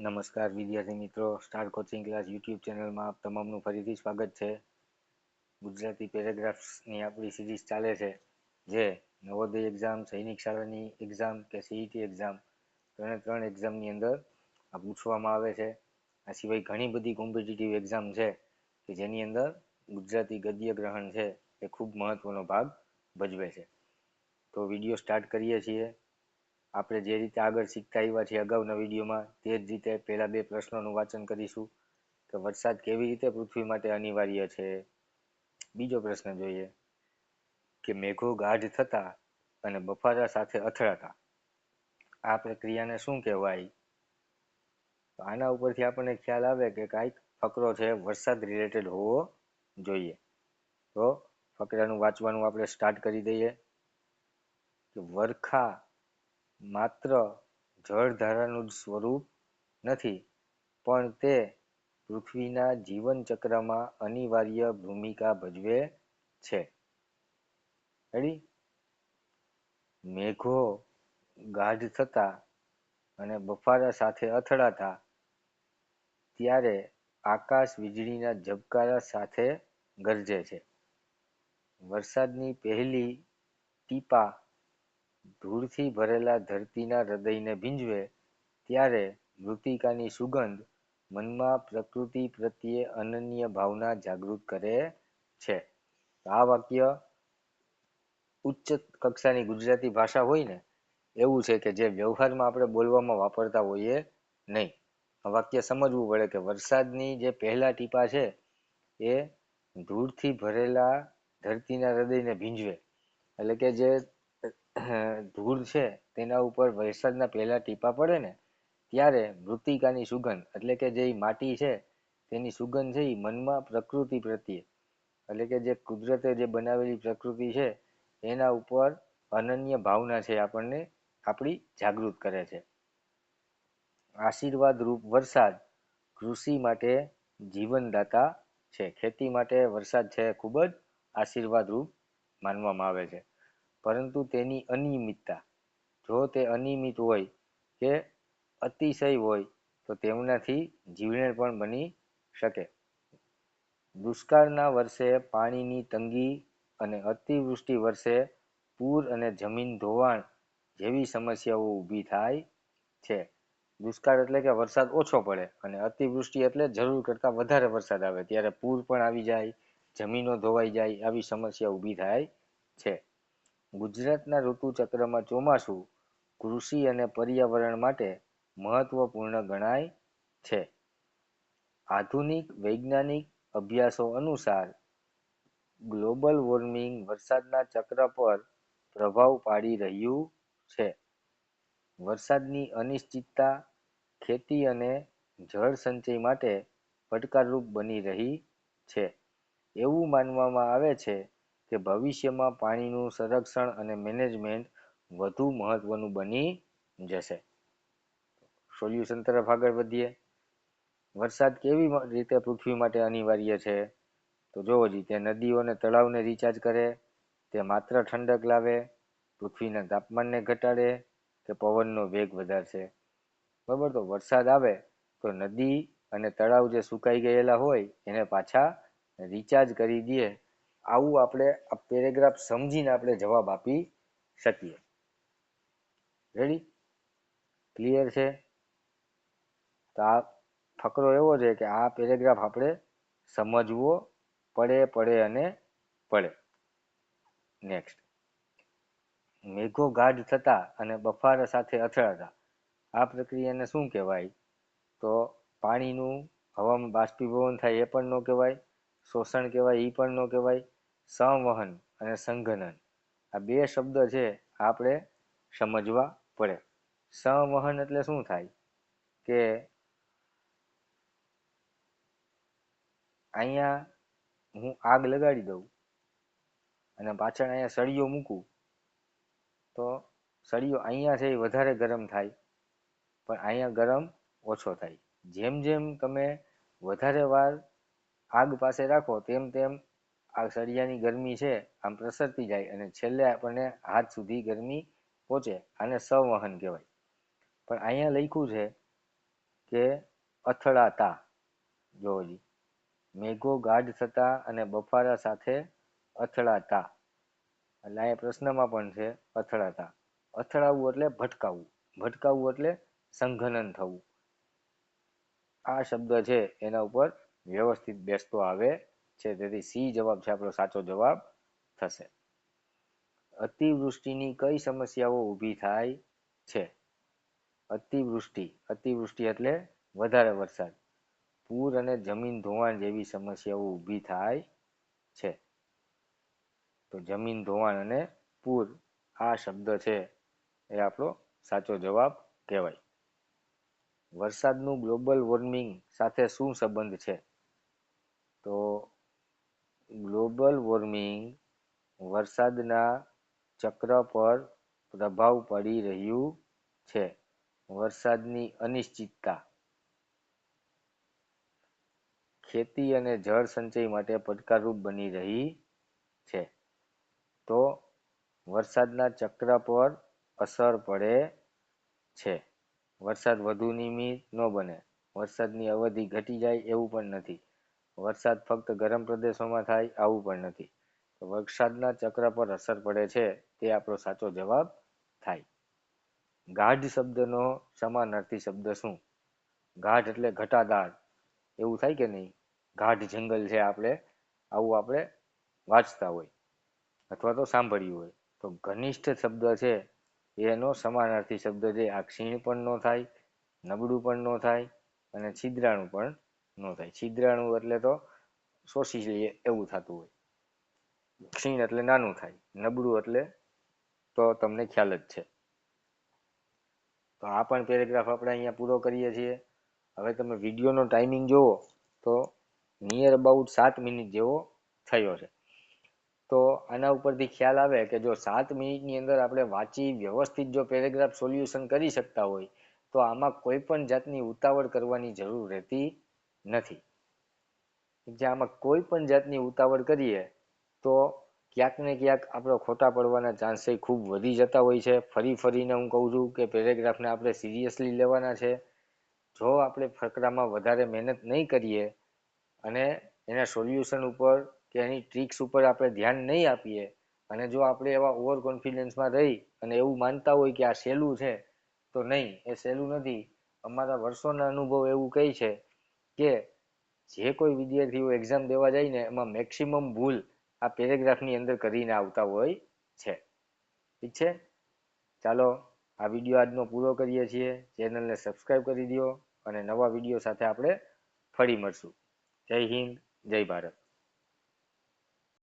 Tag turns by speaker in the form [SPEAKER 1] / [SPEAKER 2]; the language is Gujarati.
[SPEAKER 1] નમસ્કાર વિદ્યાર્થી મિત્રો સ્ટાર કોચિંગ ક્લાસ યુટ્યુબ ચેનલમાં તમામનું ફરીથી સ્વાગત છે. ગુજરાતી પેરેગ્રાફ્સની આપણી સિરીઝ ચાલે છે, જે નવોદય એક્ઝામ સૈનિક શાળાની એક્ઝામ કે સીઈટી એક્ઝામ ત્રણે ત્રણ એક્ઝામની અંદર આ પૂછવામાં આવે છે. આ સિવાય ઘણી બધી કોમ્પિટિટિવ એક્ઝામ છે કે જેની અંદર ગુજરાતી ગદ્ય ગ્રહણ છે એ ખૂબ મહત્વનો ભાગ ભજવે છે. તો વીડિયો સ્ટાર્ટ કરીએ છીએ. આપણે જે રીતે આગળ શીખતા આવ્યા છીએ અગાઉના વિડીયોમાં, તે જ રીતે પહેલા બે પ્રશ્નોનું વાંચન કરીશું કે વરસાદ કેવી રીતે પૃથ્વી માટે અનિવાર્ય છે? બીજો પ્રશ્ન જોઈએ કે મેઘો ગાઢ થતા અને બફારા સાથે અથડાતા. આ પ્રક્રિયાને શું કહેવાય? આના ઉપરથી આપણને ખ્યાલ આવે કે કાંઈક ફકરો છે વરસાદ રિલેટેડ હોવો જોઈએ. તો ફકરાનું વાંચવાનું આપણે સ્ટાર્ટ કરી દઈએ વરખા માત્ર જળધારાનું જ સ્વરૂપ નથી, પણ તે પૃથ્વીના જીવનચક્રમાં અનિવાર્ય ભૂમિકા ભજવે છે. મેઘો ગાઢ થતા અને બફારા સાથે અથડાતા, ત્યારે આકાશ વીજળીના ઝબકારા સાથે ગરજે છે. વરસાદની પહેલી ટીપા ધૂળથી ભરેલા ધરતીના હૃદયને ભીંજવે, ત્યારે મૃતિકાની સુગંધ મનમાં પ્રકૃતિ પ્રત્યે અનન્ય ભાવના જાગૃત કરે છે. આ વાક્ય ઉચ્ચ કક્ષાની ગુજરાતી ભાષા હોય ને, એવું છે કે જે વ્યવહારમાં આપણે બોલવામાં વાપરતા હોઈએ નહીં. વાક્ય સમજવું પડે કે વરસાદની જે પહેલા ટીપા છે, એ ધૂળથી ભરેલા ધરતીના હૃદયને ભીંજવે. એટલે કે જે ધૂળ છે તેના ઉપર વરસાદના પહેલા ટીપા પડે ને, ત્યારે મૃતિકાની સુગંધ, એટલે કે જે માટી છે, તેની સુગંધ છે એ મનમાં પ્રકૃતિ પ્રત્યે. એટલે કે જે કુદરતે જે બનાવેલી પ્રકૃતિ છે, એના ઉપર અનન્ય ભાવના છે આપણને, આપણી જાગૃત કરે છે. આશીર્વાદ રૂપ વરસાદ કૃષિ માટે જીવનદાતા છે. ખેતી માટે વરસાદ છે ખૂબ જ આશીર્વાદ રૂપ માનવામાં આવે છે. પરંતુ તેની અનિયમિતતા. જો તે અનિયમિત હોય કે અતિશય હોય, તો તેમનાથી જીવલેણ પણ બની શકે. દુષ્કાળના વર્ષે પાણીની તંગી અને અતિવૃષ્ટિ વર્ષે પૂર અને જમીન ધોવાણ જેવી સમસ્યાઓ ઊભી થાય છે. દુષ્કાળ એટલે કે વરસાદ ઓછો પડે અને અતિવૃષ્ટિ એટલે જરૂર કરતાં વધારે વરસાદ આવે. ત્યારે પૂર પણ આવી જાય, જમીનો ધોવાઈ જાય, આવી સમસ્યા ઊભી થાય છે. ગુજરાતના ઋતુચક્રમાં ચોમાસું કૃષિ અને પર્યાવરણ માટે મહત્વપૂર્ણ ગણાય છે. આધુનિક વૈજ્ઞાનિક અભ્યાસો અનુસાર ગ્લોબલ વોર્મિંગ વરસાદના ચક્ર પર પ્રભાવ પાડી રહ્યું છે. વરસાદની અનિશ્ચિતતા ખેતી અને જળ સંચય માટે પડકારરૂપ બની રહી છે. એવું માનવામાં આવે છે કે ભવિષ્યમાં પાણીનું સંરક્ષણ અને મેનેજમેન્ટ વધુ મહત્વનું બની જશે. સોલ્યુશન તરફ આગળ વધીએ. વરસાદ કેવી રીતે પૃથ્વી માટે અનિવાર્ય છે? તો જોવો જી, તે નદીઓ અને તળાવને રિચાર્જ કરે, તે માત્ર ઠંડક લાવે, પૃથ્વીના તાપમાનને ઘટાડે કે પવનનો વેગ વધારશે. બરાબર, તો વરસાદ આવે, તો નદી અને તળાવ જે સુકાઈ ગયેલા હોય, એને પાછા રિચાર્જ કરી દે આવું આપણે આ પેરેગ્રાફ સમજીને આપણે જવાબ આપી શકીએ. રેડી ક્લિયર છે? તો આ ફકરો એવો છે કે આ પેરેગ્રાફ આપણે સમજવો પડે પડે અને પડે. નેક્સ્ટ મેઘો ગાઢ થતા અને બફારા સાથે અથડાતા. આ પ્રક્રિયાને શું કહેવાય? તો પાણીનું હવામાં બાષ્પીભવન થાય એ પણ ન કહેવાય, શોષણ કહેવાય એ પણ ન કહેવાય સંવહન અને સંઘનન. આ બે શબ્દ છે, આપણે સમજવા પડે. સંવહન એટલે શું થાય? કે અહીંયા હું આગ લગાડી દઉં અને પાછળ અહીંયા સળિયો મૂકું, તો સળિયો અહીંયા છે એ વધારે ગરમ થાય, પણ અહીંયા ગરમ ઓછો થાય. જેમ જેમ તમે વધારે વાર આગ પાસે રાખો, તેમ તેમ આ સળિયાની ગરમી છે, આમ પ્રસરતી જાય અને છેલ્લે આપણને હાથ સુધી ગરમી પહોંચે, આને સંવહન કહેવાય. પણ અહીંયા લખ્યું છે કે અથડાતા. જો. મેઘો ગાઢ થતા અને બફારા સાથે અથડાતા. એટલે અહીંયા પ્રશ્નમાં પણ છે અથડાતા. અથડાવવું એટલે ભટકાવવું. ભટકાવવું એટલે સંઘનન થવું. આ શબ્દ છે એના ઉપર વ્યવસ્થિત બેસતો આવે છે. તેથી સી જવાબ છે, આપણો સાચો જવાબ થશે. અતિવૃષ્ટિની કઈ સમસ્યાઓ ઊભી થાય છે? અતિવૃષ્ટિ અતિવૃષ્ટિ એટલે વધારે વરસાદ. પૂર અને જમીન ધોવાણ જેવી સમસ્યાઓ ઊભી થાય છે. તો જમીન ધોવાણ અને પૂર, આ શબ્દ છે એ આપણો સાચો જવાબ કહેવાય. વરસાદનું ગ્લોબલ વોર્મિંગ સાથે શું સંબંધ છે? તો ગ્લોબલ વોર્મિંગ વરસાદના ચક્ર પર પ્રભાવ પડી રહ્યું છે. વરસાદની અનિશ્ચિતતા. ખેતી અને જળ સંચય માટે પડકારરૂપ બની રહી છે. તો વરસાદના ચક્ર પર અસર પડે છે. વરસાદ વધુ નિયમિત ન બને. વરસાદની અવધિ ઘટી જાય એવું પણ નથી. વરસાદ ફક્ત ગરમ પ્રદેશોમાં થાય આવું પણ નથી. વરસાદના ચક્ર પર અસર પડે છે તે આપણો સાચો જવાબ થાય. ગાઢ શબ્દનો સમાનાર્થી શબ્દ શું? ગાઢ એટલે ઘટાદાર. એવું થાય કે નહીં? ગાઢ જંગલ છે આપણે, આવું આપણે વાંચતા હોય અથવા તો સાંભળ્યું હોય. તો ઘનિષ્ઠ શબ્દ છે એનો સમાનાર્થી શબ્દ છે. આ ક્ષીણ પણ ન થાય, નબળું પણ ન થાય અને છિદ્રાણું પણ ન થાય. છિદ્રાણુ એટલે તો શોષી લઈએ એવું થતું હોય. ક્ષીણ એટલે નાનું થાય. નબળું એટલે તો તમને ખ્યાલ જ છે. તો આ પણ પેરેગ્રાફ આપણે અહીંયા પૂરો કરીએ છીએ. હવે તમે વિડીયોનો ટાઈમિંગ જુઓ તો નિયર અબાઉટ સાત મિનિટ જેવો થયો છે. તો આના ઉપરથી ખ્યાલ આવે કે જો સાત મિનિટની અંદર આપણે વાંચી વ્યવસ્થિત જો પેરેગ્રાફ સોલ્યુશન કરી શકતા હોય, તો આમાં કોઈ પણ જાતની ઉતાવળ કરવાની જરૂર રહેતી નથી. જે આમાં કોઈ પણ જાતની ઉતાવળ કરીએ, તો ક્યાંક ને ક્યાંક આપણે ખોટા પડવાના ચાન્સીસ ખૂબ વધી જતા હોય છે. ફરી ફરીને હું કહું છું કે પેરેગ્રાફને આપણે સિરિયસલી લેવાના છે. જો આપણે ફકરામાં વધારે મહેનત નહીં કરીએ અને એના સોલ્યુશન ઉપર કે એની ટ્રિક્સ ઉપર આપણે ધ્યાન નહીં આપીએ અને જો આપણે એવા ઓવર કોન્ફિડન્સમાં રહી અને એવું માનતા હોય કે આ સહેલું છે, તો નહીં, એ સહેલું નથી. અમારા વર્ષોના અનુભવ એવું કહે છે કે જે કોઈ વિદ્યાર્થીઓ એક્ઝામ દેવા જાય ને, એમાં મેક્સિમમ ભૂલ આ પેરેગ્રાફની અંદર કરીને આવતા હોય છે. ઠીક છે? ચાલો, આ વીડિયો આજનો પૂરો કરીએ છીએ. ચેનલને સબસ્ક્રાઈબ કરી દો અને નવા વીડિયો સાથે આપણે ફરી મળશું. જય હિન્દ, જય ભારત.